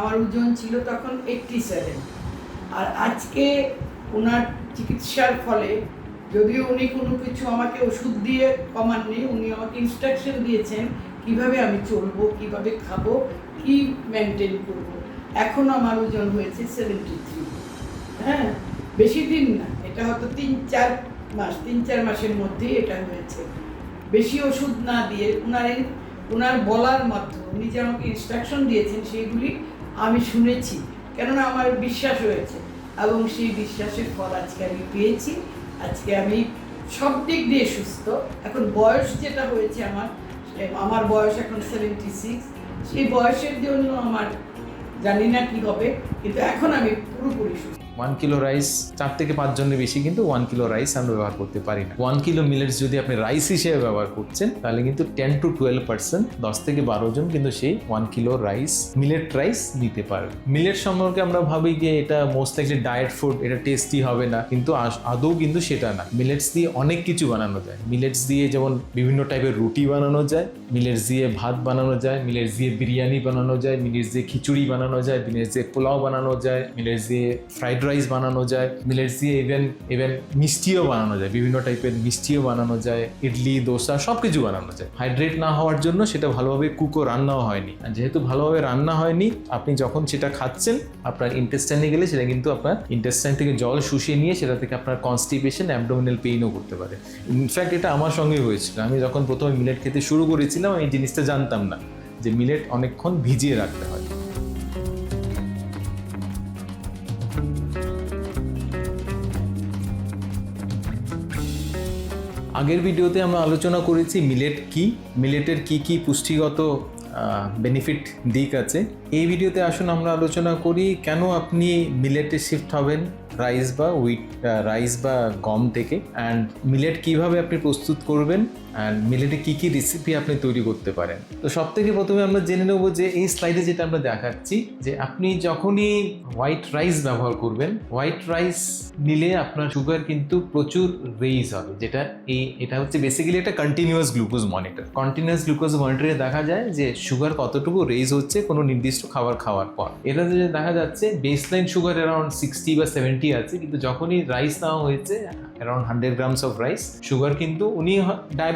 আমার ওজন ছিল তখন এইটটি সেভেন আর আজকে ওনার চিকিৎসার ফলে যদিও উনি কোনো কিছু আমাকে ওষুধ দিয়ে কমাননি, উনি আমাকে ইনস্ট্রাকশন দিয়েছেন কীভাবে আমি চলবো, কীভাবে খাব, কি মেনটেন করব। এখন আমার ওজন হয়েছে সেভেন্টি থ্রি হ্যাঁ বেশি দিন না, এটা হয়তো তিন চার মাস, তিন চার মাসের মধ্যেই এটা হয়েছে। বেশি ওষুধ না দিয়ে ওনার ওনার বলার মাধ্যমে, উনি যে আমাকে ইনস্ট্রাকশন দিয়েছেন সেইগুলি আমি শুনেছি, কেননা আমার বিশ্বাস হয়েছে এবং সেই বিশ্বাসের ফল আজকে আমি পেয়েছি। আজকে আমি সব দিক দিয়ে সুস্থ। এখন বয়স যেটা হয়েছে আমার আমার বয়স এখন সেভেন্টি সিক্স সেই বয়সের জন্য আমার জানি না কী হবে, কিন্তু এখন আমি পুরোপুরি সুস্থ। ওয়ান কিলো রাইস চার থেকে পাঁচ জনের বেশি কিন্তু ওয়ান কিলো রাইস আমরা ব্যবহার করতে পারি না। ওয়ান কিলো মিলেটস যদি আপনি রাইস হিসেবে ব্যবহার করছেন, তাহলে কিন্তু টেন টু টুয়েলভ পার্সেন্ট দশ থেকে বারো জন কিন্তু সেই one kilo rice millet rice দিতে পারবে। মিলেট সম্পর্কে আমরা ভাবি যে এটা মোস্ট লাইকলি ডায়েট ফুড এটা টেস্টি হবে না, কিন্তু আদৌ কিন্তু সেটা না। মিলেটস দিয়ে অনেক কিছু বানানো যায়। মিলেটস দিয়ে যেমন বিভিন্ন টাইপের রুটি বানানো যায় মিলেটস দিয়ে ভাত বানানো যায় মিলেটস দিয়ে বিরিয়ানি বানানো যায় মিলেটস দিয়ে খিচুড়ি বানানো যায় মিলেটস দিয়ে পোলাও বানানো যায় মিলেটস দিয়ে ফ্রাইড রাইস বানানো যায় মিলেটস দিয়ে ইভেন ইভেন মিষ্টিও বানানো যায়, বিভিন্ন টাইপের মিষ্টিও বানানো যায়, ইডলি, দোসা সব কিছু বানানো যায়। হাইড্রেট না হওয়ার জন্য সেটা ভালোভাবে কুকও রান্নাও হয়নি। আর যেহেতু ভালোভাবে রান্না হয়নি, আপনি যখন সেটা খাচ্ছেন, আপনার ইন্টেস্টাইনে গেলে সেটা কিন্তু আপনার ইন্টেস্টাইন থেকে জল শুষিয়ে নিয়ে সেটা থেকে আপনার কনস্টিপেশন অ্যাবডোমিনাল পেইনও করতে পারে। ইনফ্যাক্ট এটা আমার সঙ্গে হয়েছিল। আমি যখন প্রথমে মিলেট খেতে শুরু করেছিলাম এই জিনিসটা জানতাম না যে মিলেট অনেকক্ষণ ভিজিয়ে রাখতে হয়। আগের ভিডিওতে আমরা আলোচনা করেছি মিলেট কি, মিলেটের কি কি পুষ্টিগত বেনিফিট দিক আছে। এই ভিডিওতে আসুন আমরা আলোচনা করি কেন আপনি মিলেটে শিফট হবেন রাইস বা উইট রাইস বা গম থেকে। অ্যান্ড মিলেট কীভাবে আপনি প্রস্তুত করবেন অ্যান্ড মিলেটে কী কী রেসিপি আপনি তৈরি করতে পারেন? তো সব থেকে প্রথমে আমরা জেনে নেব যে এই স্লাইডে যেটা আমরা দেখাচ্ছি, যে আপনি যখনই হোয়াইট রাইস ব্যবহার করবেন হোয়াইট রাইস নিলে আপনার সুগার কিন্তু প্রচুর রেইজ হবে, যেটা এই, এটা হচ্ছে বেসিক্যালি একটা continuous glucose monitor continuous glucose মনিটরে দেখা যায় যে সুগার কতটুকু রেইজ হচ্ছে কোনো নির্দিষ্ট খাবার খাওয়ার পর। এটাতে যে দেখা যাচ্ছে বেসলাইন সুগার অ্যারাউন্ড সিক্সটি বা সেভেন্টি আছে, কিন্তু যখনই রাইস নেওয়া হয়েছে around hundred grams of rice sugar কিন্তু উনি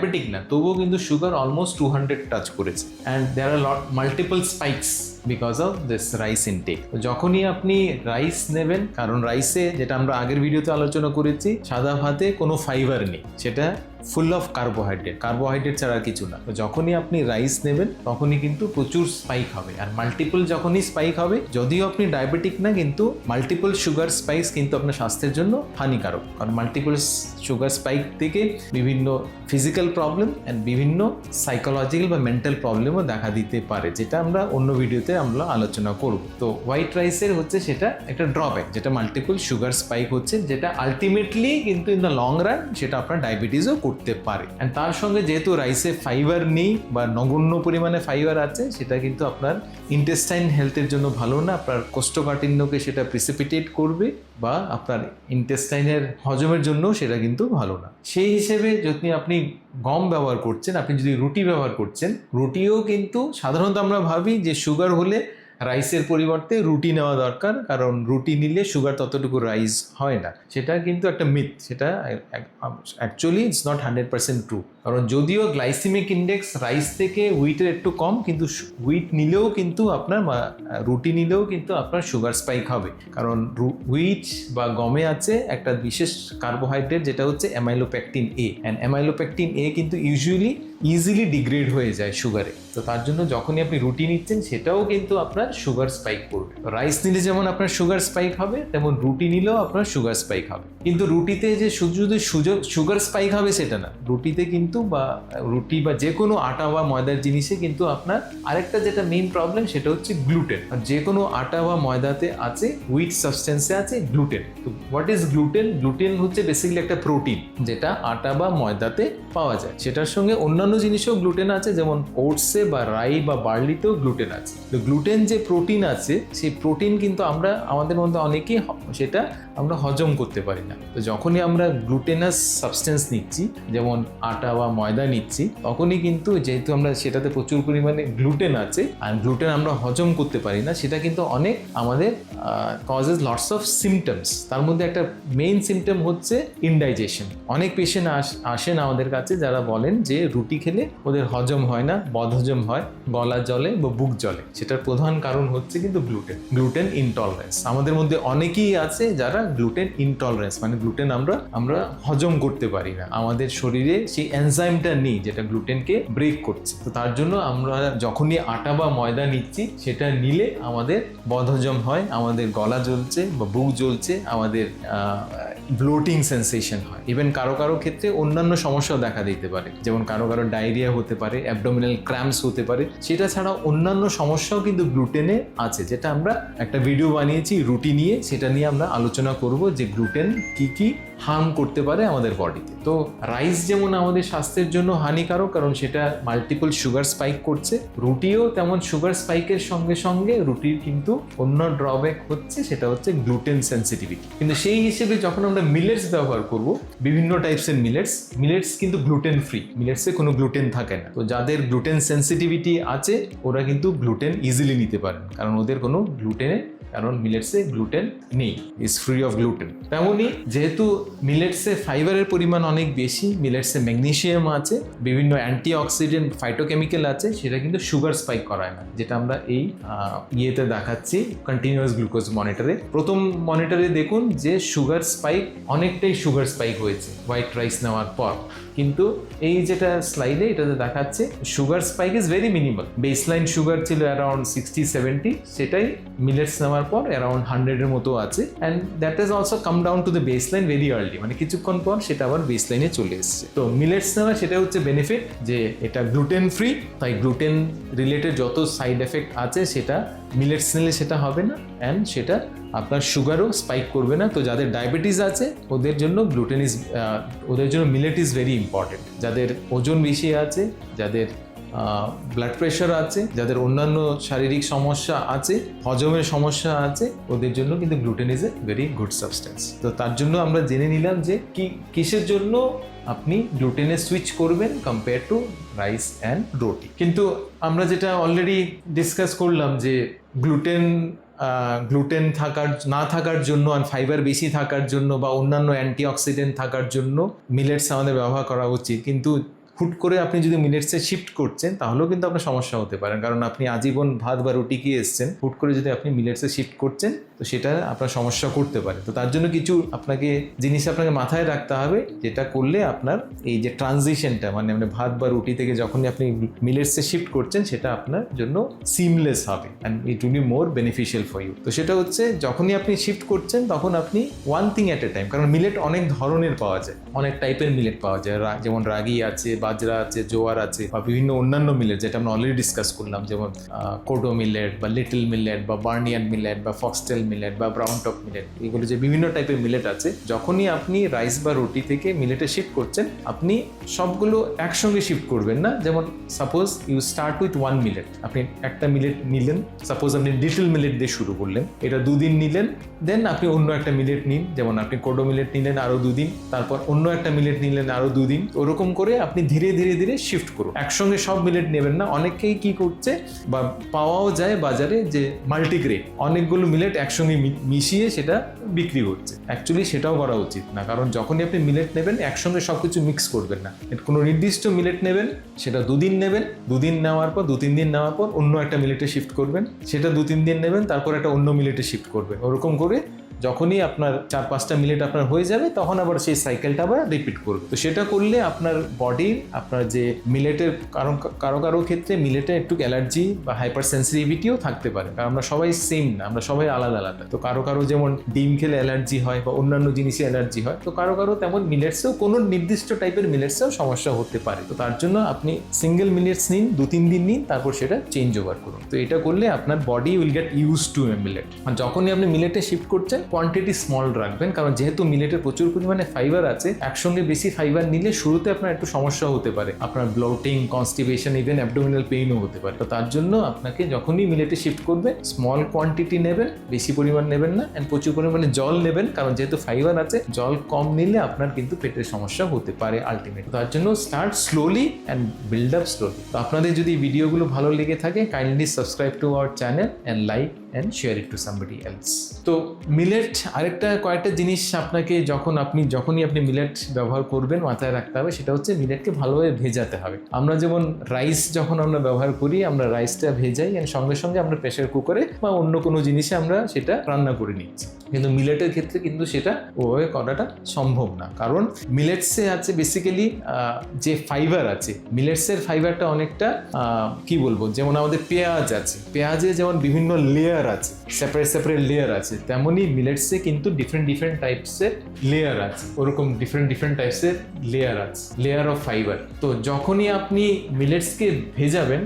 ডায়াবেটিক না, তবুও কিন্তু sugar almost two hundred touch করেছে। And there are lot multiple spikes because of this rice intake যখনই আপনি রাইস নেবেন, কারণ রাইসে যেটা আমরা আগের ভিডিওতে আলোচনা করেছি, সাদা ভাতে কোনো ফাইবার নেই, সেটা ফুল অফ কার্বোহাইড্রেট কার্বোহাইড্রেট ছাড়া কিছু না। তো যখনই আপনি রাইস নেবেন, তখনই কিন্তু প্রচুর স্পাইক হবে। আর মাল্টিপল যখনই স্পাইক হবে, যদিও আপনি ডায়াবেটিক না, কিন্তু মাল্টিপল সুগার স্পাইস কিন্তু আপনার স্বাস্থ্যের জন্য হানিকারক। কারণ মাল্টিপল সুগার স্পাইক থেকে বিভিন্ন ফিজিক্যাল প্রবলেম অ্যান্ড বিভিন্ন সাইকোলজিক্যাল বা মেন্টাল প্রবলেমও দেখা দিতে পারে, যেটা আমরা অন্য ভিডিওতে আমরা আলোচনা করব। তো হোয়াইট রাইসের হচ্ছে সেটা একটা ড্রব্যাক যেটা মাল্টিপল সুগার স্পাইক হচ্ছে, যেটা আলটিমেটলি কিন্তু ইন দ্য লং রান সেটা আপনার ডায়াবেটিসও করতে পারে। অ্যান্ড তার সঙ্গে যেহেতু রাইসে ফাইবার নেই বা নগণ্য পরিমাণে ফাইবার আছে, সেটা কিন্তু আপনার ইন্টেস্টাইন হেলথের জন্য ভালো না। আপনার কোষ্ঠকাঠিন্যকে সেটা প্রিসিপিটেট করবে বা আপনার ইন্টেস্টাইনের হজমের জন্য সেটা কিন্তু ভালো না। সেই হিসেবে যদি আপনি গম ব্যবহার করছেন, আপনি যদি রুটি ব্যবহার করছেন, রুটিও কিন্তু সাধারণত আমরা ভাবি যে সুগার হলে রাইসের পরিবর্তে রুটি নেওয়া দরকার, কারণ রুটি নিলে সুগার ততটুকু রাইস হয় না। সেটা কিন্তু একটা মিথ সেটা actually it's not hundred percent true কারণ যদিও গ্লাইসিমিক ইন্ডেক্স রাইস থেকে হুইটের একটু কম, কিন্তু হুইট নিলেও কিন্তু আপনার রুটি নিলেও কিন্তু আপনার সুগার স্পাইক হবে। কারণ হুইট বা গমে আছে একটা বিশেষ কার্বোহাইড্রেট যেটা হচ্ছে অ্যামাইলোপ্যাকটিন এ অ্যান্ড অ্যামাইলোপ্যাকটিন এ কিন্তু ইউজুয়ালি ইজিলি ডিগ্রেড হয়ে যায় সুগারে তো তার জন্য যখনই আপনি রুটি নিচ্ছেন, সেটাও কিন্তু আপনার সুগার স্পাইক করবে রাইস নিলে যেমন আপনার সুগার স্পাইক হবে, তেমন রুটি নিলেও আপনার সুগার স্পাইক হবে। কিন্তু রুটিতে যে শুধু সুযোগ সুগার স্পাইক হবে সেটা না। রুটিতে কিন্তু বা রুটি বা যে কোনো আটা বা ময়দার জিনিসে কিন্তু আপনার আরেকটা যেটা মেইন প্রবলেম সেটা হচ্ছে গ্লুটেন আর যে কোনো আটা বা ময়দাতে আছে উইট সাবস্টেন্সে আছে গ্লুটেন তো হোয়াট ইজ গ্লুটেন গ্লুটেন হচ্ছে বেসিক্যালি একটা প্রোটিন যেটা আটা বা ময়দাতে পাওয়া যায়। সেটার সঙ্গে অন্যান্য জিনিসেও গ্লুটেন আছে, যেমন ওটসে বা রাই বা বার্লিতেও গ্লুটেন আছে। তো গ্লুটেন যে প্রোটিন আছে, সেই প্রোটিন কিন্তু আমরা, আমাদের মধ্যে অনেকেই সেটা আমরা হজম করতে পারি না। তো যখনই আমরা গ্লুটেনাস সাবস্টেন্স নিচ্ছি, যেমন আটা বা ময়দা নিচ্ছি, তখনই কিন্তু যেহেতু আমরা সেটাতে প্রচুর পরিমাণে গ্লুটেন আছে, আর গ্লুটেন আমরা হজম করতে পারি না, সেটা কিন্তু অনেক আমাদের কজেস লটস অফ সিমটমস তার মধ্যে একটা মেইন সিমটম হচ্ছে ইনডাইজেশন অনেক পেশেন্ট আসেন আমাদের কাছে যারা বলেন যে রুটি খেলে ওদের হজম হয় না, বদহজম হয়, গলা জলে বা বুক জলে সেটার প্রধান কারণ হচ্ছে কিন্তু গ্লুটেন গ্লুটেন ইনটলারেন্স আমাদের মধ্যে অনেকেই আছে যারা গ্লুটেন ইনটলারেন্স মানে গ্লুটেন আমরা আমরা হজম করতে পারি না। আমাদের শরীরে সেই এনজাইমটা নেই যেটা গ্লুটেনকে ব্রেক করছে। তো তার জন্য আমরা যখনই আটা বা ময়দা নিচ্ছি, সেটা নিলে আমাদের বদহজম হয়, আমাদের গলা জ্বলছে বা বুক জ্বলছে, আমাদের ব্লোটিং সেন্সেশন হয়। ইভেন কারও কারও ক্ষেত্রে অন্যান্য সমস্যাও দেখা দিতে পারে। যেমন কারও কারও ডায়রিয়া হতে পারে অ্যাবডোমিনাল ক্র্যাম্পস হতে পারে। সেটা ছাড়া অন্যান্য সমস্যাও কিন্তু গ্লুটেনে আছে। যেটা আমরা একটা ভিডিও বানিয়েছি রুটি নিয়ে, সেটা নিয়ে আমরা আলোচনা করব যে গ্লুটেন কি কি হার্ম করতে পারে আমাদের বডিতে তো। রাইস যেমন আমাদের স্বাস্থ্যের জন্য হানিকারক, কারণ সেটা মাল্টিপল সুগার স্পাইক করছে। রুটিও তেমন সুগার স্পাইকের সঙ্গে সঙ্গে রুটির কিন্তু অন্য ড্রব্যাক হচ্ছে, সেটা হচ্ছে গ্লুটেন সেন্সিটিভিটি কিন্তু সেই হিসেবে যখন আমরা মিলেটস ব্যবহার করব, বিভিন্ন টাইপসের মিলেটস মিলেটস কিন্তু গ্লুটেন ফ্রি মিলেটসে কোনো গ্লুটেন থাকে না। তো যাদের গ্লুটেন সেন্সিটিভিটি আছে, ওরা কিন্তু গ্লুটেন ইজিলি নিতে পারেন, কারণ ওদের কোনো গ্লুটেনে কারণ মিলেটসে গ্লুটেন নেই ইজ ফ্রি অফ গ্লুটেন তেমনই যেহেতু মিলেটসে ফাইবারের পরিমাণ অনেক বেশি মিলেটসে ম্যাগনেশিয়াম আছে, বিভিন্ন অ্যান্টিঅক্সিডেন্ট ফাইটোকেমিক্যাল আছে, সেটা কিন্তু সুগার স্পাইক করায় না, যেটা আমরা এই ইয়েতে দেখাচ্ছি কন্টিনিউয়াস গ্লুকোজ মনিটরে প্রথম মনিটরে দেখুন যে সুগার স্পাইক অনেকটাই সুগার স্পাইক হয়েছে হোয়াইট রাইস নেওয়ার পর। কিন্তু এই যেটা স্লাইডে এটাতে দেখাচ্ছে sugar spike is very minimal baseline sugar ছিল অ্যারাউন্ড সিক্সটি সেভেন্টি সেটাই মিলেটস নেওয়ার পর অ্যারাউন্ড হান্ড্রেডের মতো আছে। And that is also come down to the baseline very early মানে কিছুক্ষণ পর সেটা আবার বেসলাইনে চলে এসছে। তো মিলেটস নেওয়া সেটা হচ্ছে বেনিফিট যে এটা গ্লুটেন ফ্রি তাই গ্লুটেন রিলেটেড যত সাইড এফেক্ট আছে সেটা মিলেটস নিলে সেটা হবে না অ্যান্ড সেটা আপনার সুগারও স্পাইক করবে না। তো যাদের ডায়াবেটিস আছে, ওদের জন্য গ্লুটেন ইজ ওদের জন্য মিলেট ইজ ভেরি ইম্পর্টেন্ট যাদের ওজন বেশি আছে, যাদের ব্লাড প্রেশার আছে, যাদের অন্যান্য শারীরিক সমস্যা আছে, হজমের সমস্যা আছে, ওদের জন্য কিন্তু gluten is a very good substance তো তার জন্য আমরা জেনে নিলাম যে কি, কিসের জন্য আপনি গ্লুটেনে সুইচ করবেন compare to rice and roti কিন্তু আমরা যেটা অলরেডি ডিসকাস করলাম যে গ্লুটেন গ্লুটেন থাকার না থাকার জন্য আর ফাইবার বেশি থাকার জন্য বা অন্যান্য অ্যান্টিঅক্সিডেন্ট থাকার জন্য মিলেটস আমাদের ব্যবহার করা উচিত। কিন্তু হুট করে আপনি যদি মিলেটসে শিফট করছেন তাহলেও কিন্তু আপনার সমস্যা হতে পারে। কারণ আপনি আজীবন ভাত বা রুটি খেয়ে এসছেন হুট করে যদি আপনি মিলেটসে শিফট করছেন তো সেটা আপনার সমস্যা করতে পারে। তো তার জন্য কিছু আপনাকে জিনিস আপনাকে মাথায় রাখতে হবে, যেটা করলে আপনার এই যে ট্রানজিশনটা মানে মানে ভাত বা রুটি থেকে যখনই আপনি মিলেটসে শিফট করছেন, সেটা আপনার জন্য সিমলেস হবে and it will be more beneficial for you তো সেটা হচ্ছে যখনই আপনি শিফট করছেন, তখন আপনি one thing at a time কারণ মিলেট অনেক ধরনের পাওয়া যায়। অনেক টাইপের মিলেট পাওয়া যায় যেমন রাগি আছে, বাজরা আছে, জোয়ার আছে, বা বিভিন্ন অন্যান্য মিলেট যেটা আমরা অলরেডি ডিসকাস করলাম, যেমন কোডো মিলেট বা লিটল মিলেট বা বার্নিয়ান মিলেট বা ফক্সটেল মিলেট বা ব্রাউন টপ মিলেট এগুলো যে বিভিন্ন টাইপের মিলেট আছে, যখনই আপনি রাইস বা রুটি থেকে মিলেটে শিফট করছেন, আপনি সবগুলো একসঙ্গে শিফট করবেন না। যেমন suppose you start with one millet আপনি একটা মিলেট নিলেন সাপোজ আপনি লিটল মিলেট দিয়ে শুরু করলেন, এটা দুদিন নিলেন দেন আপনি অন্য একটা মিলেট নিন, যেমন আপনি কোডো মিলেট নিলেন আরও দুদিন, তারপর অন্য একটা মিলেট নিলেন আরও দুদিন, ওরকম করে আপনি ধীরে ধীরে ধীরে শিফট করুন। একসঙ্গে সব মিলেট নেবেন না, অনেকেই কি করছে বা পাওয়াও যায় বাজারে যে মাল্টিগ্রেড অনেকগুলো মিলেট একসঙ্গে মি- মিশিয়ে সেটা বিক্রি করছে। অ্যাকচুয়ালি সেটাও করা উচিত না, কারণ যখনই আপনি মিলেট নেবেন, একসঙ্গে সব কিছু মিক্স করবেন না। কোনো নির্দিষ্ট মিলেট নেবেন, সেটা দুদিন নেবেন, দুদিন নেওয়ার পর দু তিন দিন নেওয়ার পর অন্য একটা মিলেটে শিফট করবেন, সেটা দু তিন দিন নেবেন, তারপর একটা অন্য মিলেটে শিফট করবেন। ওরকম করে যখনই আপনার চার পাঁচটা মিনিট আপনার হয়ে যাবে, তখন আবার সেই সাইকেলটা আবার রিপিট করবে। তো সেটা করলে আপনার বডির আপনার যে মিলেটের কারও কারও কারও ক্ষেত্রে মিলেটে একটু অ্যালার্জি বা হাইপার সেন্সিটিভিটিও থাকতে পারে। কারণ আমরা সবাই সেম না, আমরা সবাই আলাদা আলাদা। তো কারও কারও যেমন ডিম খেলে অ্যালার্জি হয় বা অন্যান্য জিনিসে অ্যালার্জি হয়, তো কারও কারও তেমন মিলেটসেও কোনো নির্দিষ্ট টাইপের মিলেটসেও সমস্যা হতে পারে। তো তার জন্য আপনি সিঙ্গেল মিলেটস নিন দু তিন দিন নিন, তারপর সেটা চেঞ্জ ওভার করুন। তো এটা করলে আপনার body will get use to a millet আর যখনই আপনি মিলেটে শিফট করছেন কোয়ান্টিটি স্মল রাখবেন, কারণ যেহেতু মিলেটে প্রচুর পরিমাণে ফাইবার আছে, একসঙ্গে বেশি ফাইবার নিলে শুরুতে আপনার একটু সমস্যা হতে পারে। আপনার ব্লোটিং কনস্টিপেশন ইভেন অ্যাবডোমিনাল পেইনও হতে পারে। তো তার জন্য আপনাকে যখনই মিলেটে শিফট করবে স্মল কোয়ান্টিটি নেবেন, বেশি পরিমাণ নেবেন না অ্যান্ড প্রচুর পরিমাণে জল নেবেন, কারণ যেহেতু ফাইবার আছে, জল কম নিলে আপনার কিন্তু পেটের সমস্যা হতে পারে আলটিমেট তার জন্য start slowly and build up slowly তো আপনাদের যদি ভিডিওগুলো ভালো লেগে থাকে kindly subscribe to our channel and like and share it to somebody else তো মিলেট আরেকটা কয়েকটা জিনিস আপনাকে যখন আপনি, যখনই আপনি মিলেট ব্যবহার করবেন, মাথায় রাখতে হবে, সেটা হচ্ছে মিলেটকে ভালোভাবে ভেজাতে হবে। আমরা যেমন রাইস যখন আমরা ব্যবহার করি, আমরা রাইসটা ভেজাই অ্যান্ড সঙ্গে সঙ্গে আমরা প্রেশার কুকারে বা অন্য কোনো জিনিসে আমরা সেটা রান্না করে নিচ্ছি। কিন্তু মিলেটের ক্ষেত্রে কিন্তু সেটা ওভাবে করাটা সম্ভব না। কারণ মিলেটসে আছে বেসিক্যালি যে ফাইবার আছে মিলেটসের ফাইবারটা অনেকটা কি বলব, যেমন আমাদের পেঁয়াজ আছে, পেঁয়াজে যেমন বিভিন্ন লেয়ার আছে সেপারেট সেপারেট লেয়ার আছে। তেমনই মিলেটসে কিন্তু ডিফারেন্ট ডিফারেন্ট টাইপসের লেয়ার আছে। ওরকম ডিফারেন্ট ডিফারেন্ট টাইপসের লেয়ার আছে লেয়ার অফ ফাইবার তো যখনই আপনি মিলেটসকে ভেজাবেন,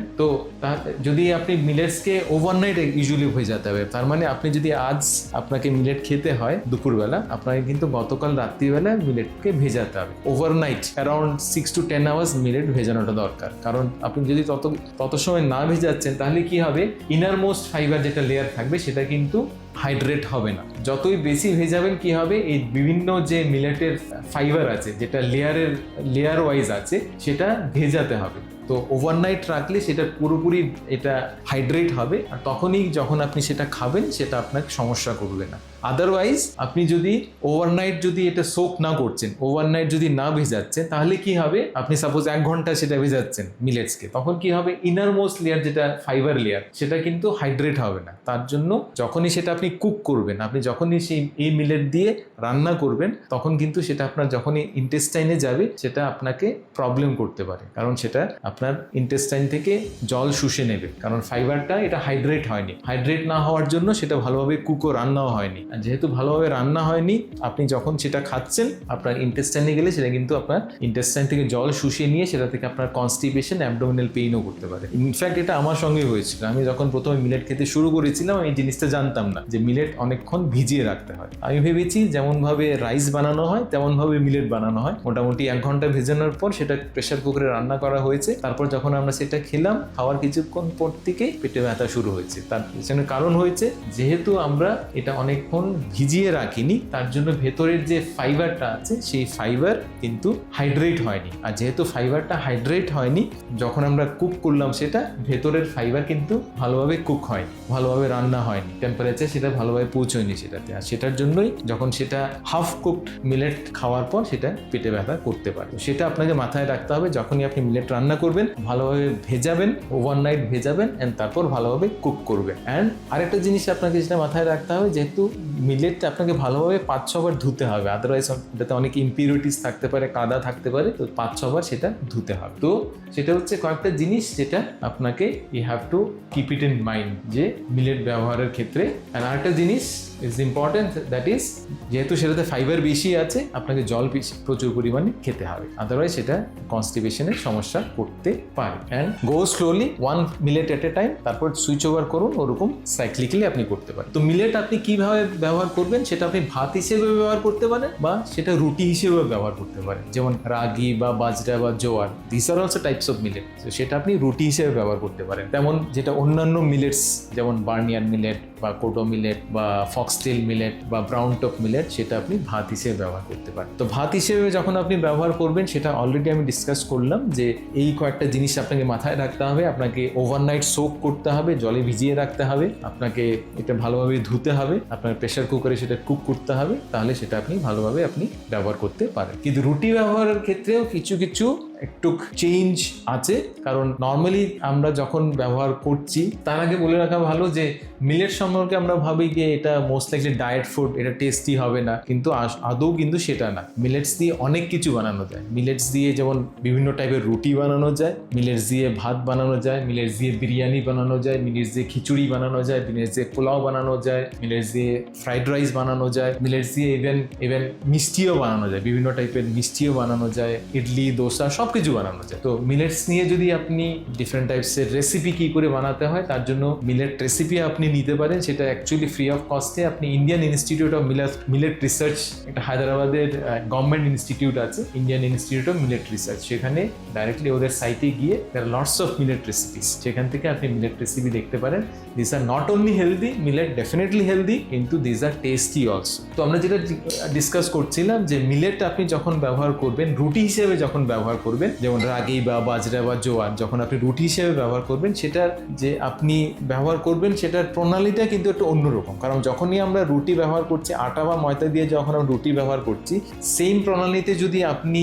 তা- যদি আপনি মিলেটসকে ওভারনাইট ইউজুয়ালি ভেজাতে হবে, তার মানে আপনি যদি আজ আপনাকে মিলেট খেতে হয় দুপুরবেলা, আপনাকে কিন্তু গতকাল রাত্রিবেলা মিলেটকে ভেজাতে হবে। Overnight around six to ten hours millet ভেজানোটা দরকার। কারণ আপনি যদি তত তত সময় না ভেজাচ্ছেন, তাহলে কি হবে? ইনার মোস্ট ফাইবার যেটা লেয়ার থাকবে সেটা কিন্তু হাইড্রেট হবে না। যতই বেশি ভেজাবেন কি হবে? এই বিভিন্ন যে মিলেটের ফাইবার আছে, যেটা লেয়ারের, লেয়ার ওয়াইজ আছে, সেটা ভেজাতে হবে। তো ওভারনাইট রাখলে সেটা পুরোপুরি এটা হাইড্রেট হবে, আর তখনই যখন আপনি সেটা খাবেন, সেটা আপনাকে সমস্যা করবে না। আদারওয়াইজ আপনি যদি ওভারনাইট যদি এটা সোক না করছেন, ওভারনাইট যদি না ভেজাচ্ছেন, তাহলে কি হবে? আপনি সাপোজ এক ঘণ্টা সেটা ভেজাচ্ছেন মিলেটসকে, তখন কি হবে? ইনার মোস্ট লেয়ার যেটা ফাইবার লেয়ার সেটা কিন্তু হাইড্রেট হবে না। তার জন্য যখনই সেটা আপনি কুক করবেন। আপনি যখনই সেই এই মিলেট দিয়ে রান্না করবেন, তখন কিন্তু সেটা আপনার যখনই ইন্টেস্টাইনে যাবে, সেটা আপনাকে প্রবলেম করতে পারে। কারণ সেটা আপনার ইন্টেস্টাইন থেকে জল শুষে নেবে। কারণ ফাইবারটা এটা হাইড্রেট হয়নি। হাইড্রেট না হওয়ার জন্য সেটা ভালোভাবে কুকও রান্নাও হয়নি। আর যেহেতু ভালোভাবে রান্না হয়নি, আপনি যখন সেটা খাচ্ছেন, আপনার ইন্টেস্টাইনে গেলে সেটা কিন্তু আপনার ইন্টেস্টাইন থেকে জল শুষিয়ে নিয়ে সেটা থেকে আপনার কনস্টিপেশন অ্যাবডোমিনাল পেইনও করতে পারে। ইনফ্যাক্ট এটা আমার সঙ্গে হয়েছিল। আমি যখন প্রথমে মিলেট খেতে শুরু করেছিলাম এই জিনিসটা জানতাম না। যে মিলেট অনেকক্ষণ ভিজিয়ে রাখতে হয়। আমি ভেবেছি যেমনভাবে রাইস বানানো হয়, তেমনভাবে মিলেট বানানো হয়। মোটামুটি এক ঘণ্টা ভেজানোর পর সেটা প্রেশার কুকারে রান্না করা হয়েছে। তারপর যখন আমরা সেটা খেলাম, খাওয়ার কিছুক্ষণ পর থেকে পেটে ব্যথা শুরু হয়েছে। তার পিছনে কারণ হয়েছে, যেহেতু আমরা এটা অনেকক্ষণ ভিজিয়ে রাখিনি, তার জন্য ভেতরের যে ফাইবারটা আছে, সেই ফাইবার কিন্তু হাইড্রেট হয়নি। আর যেহেতু ফাইবারটা হাইড্রেট হয়নি, যখন আমরা কুক করলাম সেটা, ভেতরের ফাইবার কিন্তু ভালোভাবে কুক হয়নি, ভালোভাবে রান্না হয়নি। টেম্পারেচার সেটা ভালোভাবে পৌঁছয়নি সেটাতে। আর সেটার জন্যই যখন সেটা হাফ কুকড মিলেট খাওয়ার পর সেটা পেটে ব্যথা করতে পারে। সেটা আপনাকে মাথায় রাখতে হবে, যখনই আপনি মিলেট রান্না করবেন, ভালোভাবে ভেজাবেন ওভারনাইট ভেজাবেন অ্যান্ড তারপর ভালোভাবে কুক করবেন। অ্যান্ড আরেকটা জিনিস আপনাকে যেটা মাথায় রাখতে হবে, যেহেতু মিলেটটা আপনাকে ভালোভাবে পাঁচ ছবার ধুতে হবে আদারওয়াইজ এটাতে অনেক ইম্পিউরিটিস থাকতে পারে, কাদা থাকতে পারে, তো পাঁচ ছবার সেটা ধুতে হবে। তো সেটা হচ্ছে কয়েকটা জিনিস যেটা আপনাকে you have to keep it in mind যে মিলেট ব্যবহারের ক্ষেত্রে আরেকটা জিনিস ইজ ইম্পর্টেন্ট দ্যাট ইজ যেহেতু সেটাতে ফাইবার বেশি আছে, আপনাকে জল প্রচুর পরিমাণে খেতে হবে। আদারওয়াইজ সেটা কনস্টিপেশনের সমস্যা করতে পারে। And go slowly one millet at a time তারপর সুইচ ওভার করুন, ওরকম সাইক্লিক্যালি আপনি করতে পারেন। তো মিলেট আপনি কীভাবে ব্যবহার করবেন, সেটা আপনি ভাত হিসেবে ব্যবহার করতে পারেন, বা সেটা রুটি হিসেবে ব্যবহার করতে পারেন। যেমন রাগি বা বাজরা বা jowar this are also types of millet সেটা আপনি রুটি হিসেবে ব্যবহার করতে পারেন। তেমন যেটা অন্যান্য মিলেটস যেমন বার্নিয়ার মিলেট বা কোটো মিলেট বা ফক্সটেল মিলেট বা ব্রাউন টপ মিলেট সেটা আপনি ভাত হিসেবে ব্যবহার করতে পারেন। তো ভাত হিসেবে যখন আপনি ব্যবহার করবেন, সেটা অলরেডি আমি ডিসকাস করলাম যে এই কয়েকটা জিনিস আপনাকে মাথায় রাখতে হবে, আপনাকে ওভারনাইট সোক করতে হবে, জলে ভিজিয়ে রাখতে হবে, আপনাকে এটা ভালোভাবে ধুতে হবে, আপনার প্রেশার কুকারে সেটা কুক করতে হবে, তাহলে সেটা আপনি ভালোভাবে আপনি ব্যবহার করতে পারেন। কিন্তু রুটি ব্যবহারের ক্ষেত্রেও কিছু কিছু একটু চেঞ্জ আছে। কারণ নর্মালি আমরা যখন ব্যবহার করছি, তার আগে বলে রাখা ভালো যে মিলেট সম্পর্কে আমরা ভাবি যে, এটা মোস্ট লাইকলি ডায়েট ফুড এটা টেস্টি হবে না। কিন্তু আদৌ কিন্তু সেটা না। মিলেটস দিয়ে অনেক কিছু বানানো যায়। মিলেটস দিয়ে যেমন বিভিন্ন টাইপের রুটি বানানো যায় মিলেটস দিয়ে ভাত বানানো যায় মিলেটস দিয়ে বিরিয়ানি বানানো যায় মিলেটস দিয়ে খিচুড়ি বানানো যায় মিলেটস দিয়ে পোলাও বানানো যায় মিলেটস দিয়ে ফ্রাইড রাইস বানানো যায় মিলেটস দিয়ে ইভেন ইভেন মিষ্টিও বানানো যায়। বিভিন্ন টাইপের মিষ্টিও বানানো যায়, ইডলি, দোসা, সব কিছু বানানো যায়। তো মিলেটস নিয়ে যদি আপনি ডিফারেন্ট টাইপসের রেসিপি কী করে বানাতে হয়, তার জন্য মিলেট রেসিপি আপনি নিতে পারেন। সেটা অ্যাকচুয়ালি ফ্রি অফ কস্টে আপনি Indian Institute of Millet Millet Research একটা হায়দ্রাবাদের গভর্নমেন্ট ইনস্টিটিউট আছে। Indian Institute of Millet Research সেখানে ডাইরেক্টলি ওদের সাইটে গিয়ে there lots of millet recipes সেখান থেকে আপনি মিলেট রেসিপি দেখতে পারেন। This are not only healthy millet definitely healthy কিন্তু দিস আর টেস্টি অলসো তো আমরা যেটা ডিসকাস করছিলাম যে মিলেট আপনি যখন ব্যবহার করবেন, রুটি হিসেবে যখন ব্যবহার করবেন যেমন রাগি বা বাজরা বা জোয়ার যখন আপনি রুটি হিসেবে ব্যবহার করবেন, সেটার যে আপনি ব্যবহার করবেন, সেটার প্রণালীটা কিন্তু একটু অন্যরকম। কারণ যখনই আমরা রুটি ব্যবহার করছি, আটা বা ময়দা দিয়ে যখন আমরা রুটি ব্যবহার করছি সেম প্রণালীতে যদি আপনি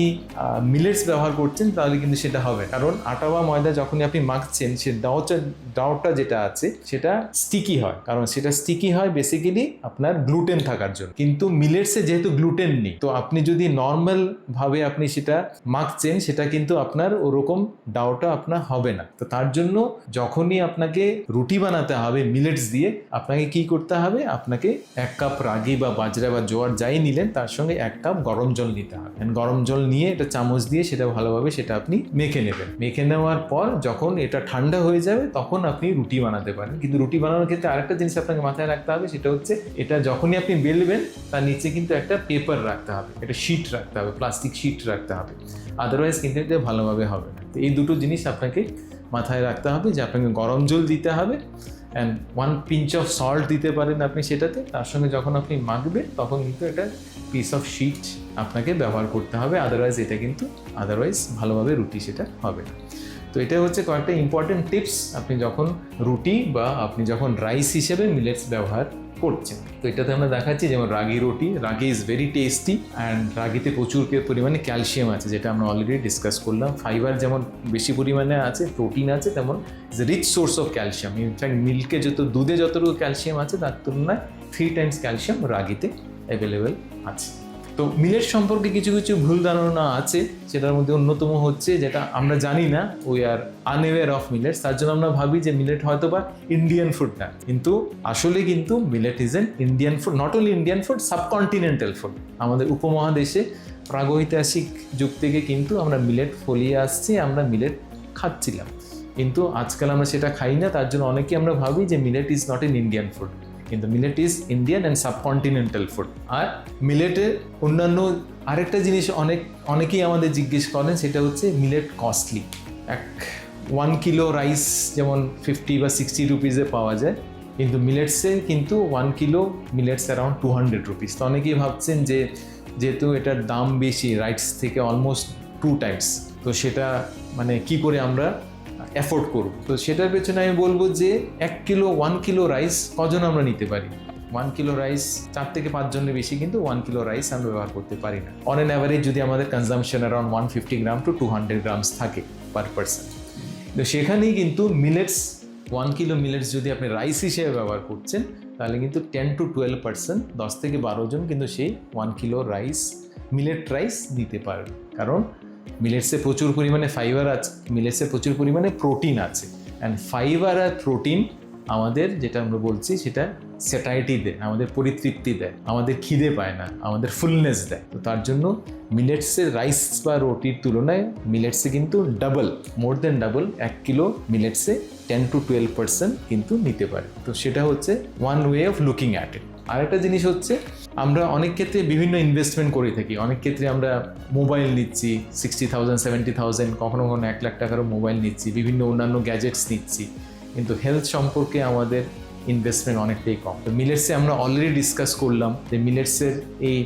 মিলেটস ব্যবহার করছেন, তাহলে কিন্তু সেটা হবে। কারণ আটা বা ময়দা যখনই আপনি মাখছেন, সে ডাউটা ডাউটা যেটা আছে, সেটা স্টিকি হয়। কারণ সেটা স্টিকি হয় বেসিক্যালি আপনার গ্লুটেন থাকার জন্য। কিন্তু মিলেটসে যেহেতু গ্লুটেন নেই, তো আপনি যদি নর্মাল ভাবে আপনি সেটা মাখছেন, সেটা কিন্তু আপনার ওরকম ডাউটা আপনার হবে না। তো তার জন্য যখনই আপনাকে রুটি বানাতে হবে মিলেটস দিয়ে, আপনাকে কি করতে হবে? আপনাকে এক কাপ রাগি বা বাজরা বা জোয়ার যাই নিলেন, তার সঙ্গে এক কাপ গরম জল নিতে হবে। গরম জল নিয়ে এটা চামচ দিয়ে সেটা ভালোভাবে সেটা আপনি মেখে নেবেন। মেখে নেওয়ার পর যখন এটা ঠান্ডা হয়ে যাবে, তখন আপনি রুটি বানাতে পারেন। কিন্তু রুটি বানানোর ক্ষেত্রে আরেকটা জিনিস আপনাকে মাথায় রাখতে হবে, সেটা হচ্ছে এটা যখনই আপনি বেলবেন, তার নিচে কিন্তু একটা পেপার রাখতে হবে। একটা শিট রাখতে হবে প্লাস্টিক শিট রাখতে হবে। আদারওয়াইজ কিন্তু ভালোভাবে হবে না। তো এই দুটো জিনিস আপনাকে মাথায় রাখতে হবে, যে আপনাকে গরম জল দিতে হবে and one pinch of salt দিতে পারেন আপনি সেটাতে। তার সঙ্গে যখন আপনি মাখবেন, তখন কিন্তু এটা পিস অফ শিট আপনাকে ব্যবহার করতে হবে আদারওয়াইজ এটা কিন্তু আদারওয়াইজ ভালোভাবে রুটি সেটা হবে না। তো এটা হচ্ছে কয়েকটা ইম্পর্টেন্ট টিপস আপনি যখন রুটি বা আপনি যখন রাইস হিসেবে মিলেটস ব্যবহার করছেন তো এটাতে আমরা দেখাচ্ছি যেমন রাগি রুটি, ragi is very tasty and রাগিতে প্রচুর পরিমাণে ক্যালসিয়াম আছে, যেটা আমরা অলরেডি ডিসকাস করলাম। ফাইবার যেমন বেশি পরিমাণে আছে প্রোটিন আছে, তেমন rich source of calcium in fact মিল্কে যত দুধে যতটুকু ক্যালসিয়াম আছে, তার তুলনায় থ্রি টাইমস ক্যালসিয়াম রাগিতে অ্যাভেলেবেল আছে। তো মিলেট সম্পর্কে কিছু কিছু ভুল ধারণা আছে, সেটার মধ্যে অন্যতম হচ্ছে যেটা আমরা জানি না we are unaware of millet তার জন্য আমরা ভাবি যে মিলেট হয়তো বা ইন্ডিয়ান ফুড না। কিন্তু আসলে কিন্তু millet is an Indian food not only Indian food subcontinental food আমাদের উপমহাদেশে প্রাগৈতিহাসিক যুগ থেকে কিন্তু আমরা মিলেট ফলিয়ে আসছি, আমরা মিলেট খাচ্ছিলাম। কিন্তু আজকাল আমরা সেটা খাই না, তার জন্য অনেকে আমরা ভাবি যে millet is not an Indian food কিন্তু millet is Indian and subcontinental food আর মিলেটের অন্যান্য আরেকটা জিনিস অনেক অনেকেই আমাদের জিজ্ঞেস করেন, সেটা হচ্ছে মিলেট কস্টলি এক ওয়ান কিলো রাইস যেমন ফিফটি বা সিক্সটি রুপিজে পাওয়া যায়, কিন্তু মিলেটসে কিন্তু one kilo millets around two hundred rupees তো অনেকেই ভাবছেন যে যেহেতু এটার দাম বেশি রাইটস থেকে অলমোস্ট টু টাইমস তো সেটা মানে কি করে আমরা অ্যাফোর্ড করব তো সেটার পেছনে আমি বলব যে এক কিলো ওয়ান কিলো রাইস কজন আমরা নিতে পারি? ওয়ান কিলো রাইস চার থেকে পাঁচ জনের বেশি, কিন্তু ওয়ান কিলো রাইস আমরা ব্যবহার করতে পারি না। অন অ্যান অ্যাভারেজ যদি আমাদের consumption around one fifty gram to two hundred grams থাকে পার পার্সন তো সেখানেই কিন্তু মিলেটস ওয়ান কিলো মিলেটস যদি আপনি রাইস হিসেবে ব্যবহার করছেন, তাহলে কিন্তু টেন টু টুয়েলভ পার্সেন্ট দশ থেকে বারো জন কিন্তু সেই one kilo rice millet rice দিতে পারবে। কারণ মিলেটসে প্রচুর পরিমাণে ফাইবার আছে, মিলেটসে প্রচুর পরিমাণে প্রোটিন আছে। অ্যান্ড ফাইবার আর প্রোটিন আমাদের যেটা আমরা বলছি সেটা স্যাটাইটি দেয়, আমাদের পরিতৃপ্তি দেয়, আমাদের খিদে পায় না, আমাদের ফুলনেস দেয়। তো তার জন্য মিলেটসের রাইস বা রুটির তুলনায় মিলেটসে কিন্তু ডাবল মোর দেন ডাবল এক কিলো মিলেটসে টেন টু টুয়েলভ পার্সেন্ট কিন্তু নিতে পারে। তো সেটা হচ্ছে one way of looking at it আরেকটা জিনিস হচ্ছে আমরা অনেক ক্ষেত্রে বিভিন্ন ইনভেস্টমেন্ট করে থাকি। অনেক ক্ষেত্রে আমরা মোবাইল নিচ্ছি সিক্সটি থাউজেন্ড সেভেন্টি থাউজেন্ড কখনো কখনো এক লাখ টাকারও মোবাইল নিচ্ছি, বিভিন্ন অন্যান্য গ্যাজেটস নিচ্ছি। কিন্তু হেলথ সম্পর্কে আমাদের ইনভেস্টমেন্ট অনেকটাই কম। তো মিলেটসে আমরা অলরেডি ডিসকাস করলাম যে মিলেটসের এই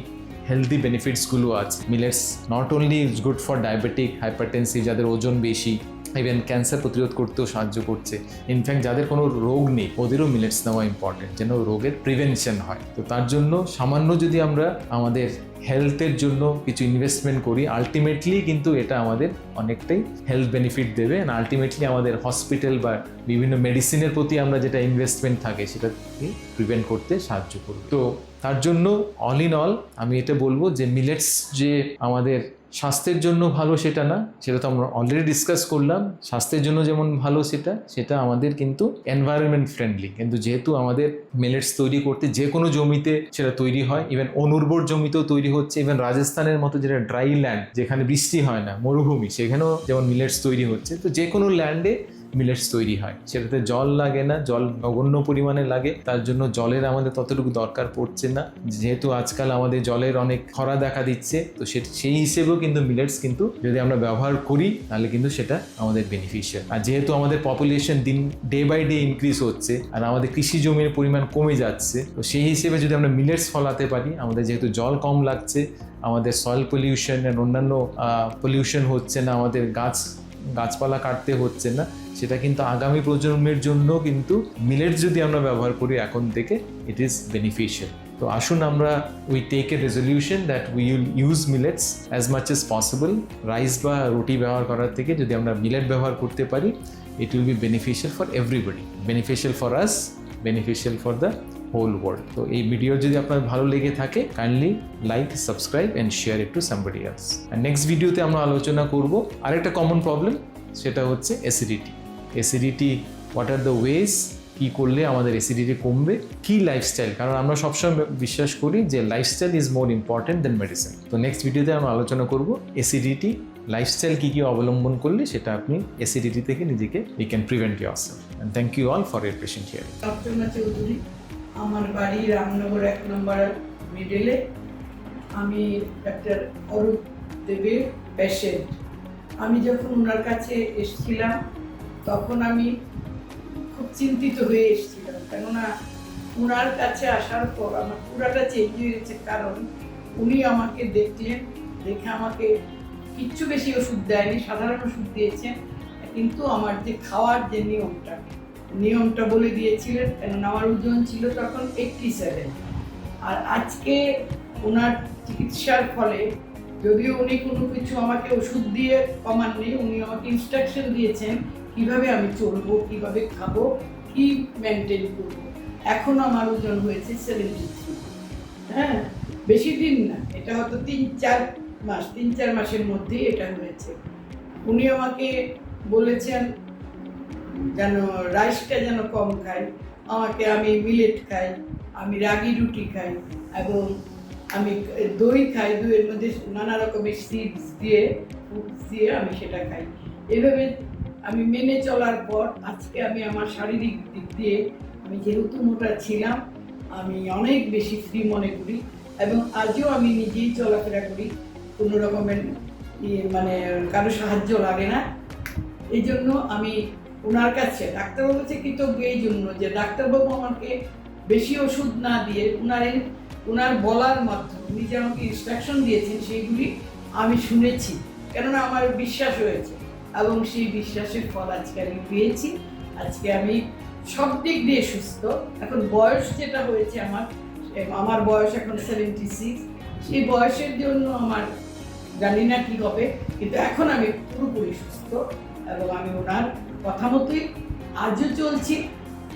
হেলদি বেনিফিটসগুলো আছে। Millets not only is good for diabetic hypertensive যাদের ওজন বেশি ইভেন ক্যান্সার প্রতিরোধ করতেও সাহায্য করছে। ইনফ্যাক্ট যাদের কোনো রোগ নেই, ওদেরও মিলেটস নেওয়া ইম্পর্টেন্ট যেন রোগের প্রিভেনশন হয়। তো তার জন্য সামান্য যদি আমরা আমাদের হেলথের জন্য কিছু ইনভেস্টমেন্ট করি আলটিমেটলি কিন্তু এটা আমাদের অনেকটাই হেলথ বেনিফিট দেবে। অ্যান্ড আলটিমেটলি আমাদের হসপিটাল বা বিভিন্ন মেডিসিনের প্রতি আমরা যেটা ইনভেস্টমেন্ট থাকে, সেটাকে প্রিভেন্ট করতে সাহায্য করবে। তো তার জন্য অল ইন অল আমি এটা বলব যে মিলেটস যে আমাদের স্বাস্থ্যের জন্য ভালো সেটা না, সেটা তো আমরা অলরেডি ডিসকাস করলাম। স্বাস্থ্যের জন্য যেমন ভালো সেটা সেটা আমাদের কিন্তু এনভায়রনমেন্ট ফ্রেন্ডলি কিন্তু যেহেতু আমাদের মিলেটস তৈরি করতে যে কোনো জমিতে সেটা তৈরি হয় ইভেন অনুর্বর জমিতেও তৈরি হচ্ছে ইভেন রাজস্থানের মতো যেটা ড্রাই ল্যান্ড যেখানে বৃষ্টি হয় না, মরুভূমি, সেখানেও যেমন মিলেটস তৈরি হচ্ছে, তো যে কোনো ল্যান্ডে মিলেটস তৈরি হয়। সেটাতে জল লাগে না, জল নগণ্য পরিমাণে লাগে, তার জন্য জলের আমাদের ততটুকু দরকার পড়ছে না। যেহেতু আজকাল আমাদের জলের অনেক খরা দেখা দিচ্ছে, তো সেই হিসেবেও কিন্তু মিলেটস কিন্তু যদি আমরা ব্যবহার করি, তাহলে কিন্তু সেটা আমাদের বেনিফিশিয়াল আর যেহেতু আমাদের পপুলেশন দিন ডে বাই ডে ইনক্রিজ হচ্ছে, আর আমাদের কৃষি জমির পরিমাণ কমে যাচ্ছে, তো সেই হিসেবে যদি আমরা মিলেটস ফলাতে পারি, আমাদের যেহেতু জল কম লাগছে, আমাদের সয়েল পলিউশন অন্যান্য পলিউশন হচ্ছে না, আমাদের গাছ, গাছপালা কাটতে হচ্ছে না সেটা কিন্তু আগামী প্রজন্মের জন্য কিন্তু মিলেটস যদি আমরা ব্যবহার করি এখন থেকে ইট ইজ বেনিফিশিয়াল তো আসুন আমরা we take a resolution that we will use millets as much as possible rice বা রুটি ব্যবহার করার থেকে যদি আমরা মিলেট ব্যবহার করতে পারি it will be beneficial for everybody beneficial for us beneficial for the whole world তো এই ভিডিও যদি আপনার ভালো লেগে থাকে kindly like subscribe and share it to somebody else R next ভিডিওতে আমরা আলোচনা করব আরেকটা কমন প্রবলেম সেটা হচ্ছে acidity acidity what are the ways কী করলে আমাদের অ্যাসিডিটি কমবে? কী লাইফস্টাইল কারণ আমরা সবসময় বিশ্বাস করি যে lifestyle is more important than medicine তো নেক্সট ভিডিওতে আমরা আলোচনা করব অ্যাসিডিটি লাইফস্টাইল কী কী অবলম্বন করলে সেটা আপনি অ্যাসিডিটি থেকে নিজেকে you can prevent yourself and thank you all for your patience here Chowdhury, আমার বাড়ি রামনগর এক নম্বর মিডলে আমি ডাক্তার অরূপ দেবের পেশেন্ট আমি যখন ওনার কাছে এসেছিলাম তখন আমি খুব চিন্তিত হয়ে এসেছিলাম। কেননা ওনার কাছে আসার পর আমার পুরাটা চেঞ্জ হয়েছে কারণ উনি আমাকে দেখলেন, দেখে আমাকে কিচ্ছু বেশি ওষুধ দেয়নি, সাধারণ ওষুধ দিয়েছেন, কিন্তু আমার যে খাওয়ার যে নিয়মটা নিয়মটা বলে দিয়েছিলেন, কেননা আমার ওজন ছিল তখন এইটটি সেভেন আর আজকে ওনার চিকিৎসার ফলে যদিও উনি কোনো কিছু আমাকে ওষুধ দিয়ে কমাননি, উনি আমাকে ইনস্ট্রাকশন দিয়েছেন কীভাবে আমি চলবো, কীভাবে খাব, কি মেনটেন করব। এখন আমার ওজন হয়েছে সেভেন্টি থ্রি হ্যাঁ বেশি দিন না, এটা হয়তো তিন চার মাস, তিন চার মাসের মধ্যেই এটা হয়েছে। উনি আমাকে বলেছেন যেন রাইসটা যেন কম খাই, আমাকে আমি মিলেট খাই, আমি রাগি রুটি খাই, এবং আমি দই খাই, দইয়ের মধ্যে নানা রকমের সিডস দিয়ে, fruits দিয়ে আমি সেটা খাই। এভাবে আমি মেনে চলার পর আজকে আমি আমার শারীরিক দিক দিয়ে আমি যেহেতু মোটা ছিলাম, আমি অনেক বেশি ফ্রি মনে করি এবং আজও আমি নিজেই চলাফেরা করি, কোনো রকমের মানে কারও সাহায্য লাগে না। এই জন্য আমি ওনার কাছে ডাক্তারবাবু কাছে কৃতজ্ঞ এই জন্য যে ডাক্তারবাবু আমাকে বেশি ওষুধ না দিয়ে ওনার ওনার বলার মাধ্যমে, উনি যে আমাকে ইনস্ট্রাকশন দিয়েছেন সেইগুলি আমি শুনেছি, কেননা আমার বিশ্বাস হয়েছে। এবং সেই বিশ্বাসের ফল আজকে আমি পেয়েছি। আজকে আমি সব দিক দিয়ে সুস্থ। এখন বয়স যেটা হয়েছে আমার আমার বয়স এখন সেভেন্টি সিক্স সেই বয়সের জন্য আমার জানি না কি হবে, কিন্তু এখন আমি পুরোপুরি সুস্থ এবং আমি ওনার কথা মতোই আজও চলছি।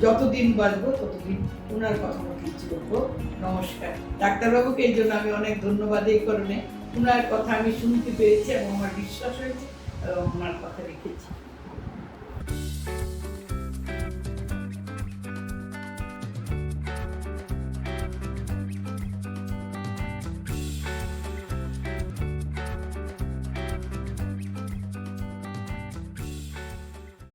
যতদিন বাঁচবো ততদিন ওনার কথা মতোই চলবো নমস্কার। ডাক্তারবাবুকে এই জন্য আমি অনেক ধন্যবাদ এই কারণে। ওনার কথা আমি শুনতে পেরেছি এবং আমার বিশ্বাস হয়েছে। এবং ওনার কথা রেখেছি।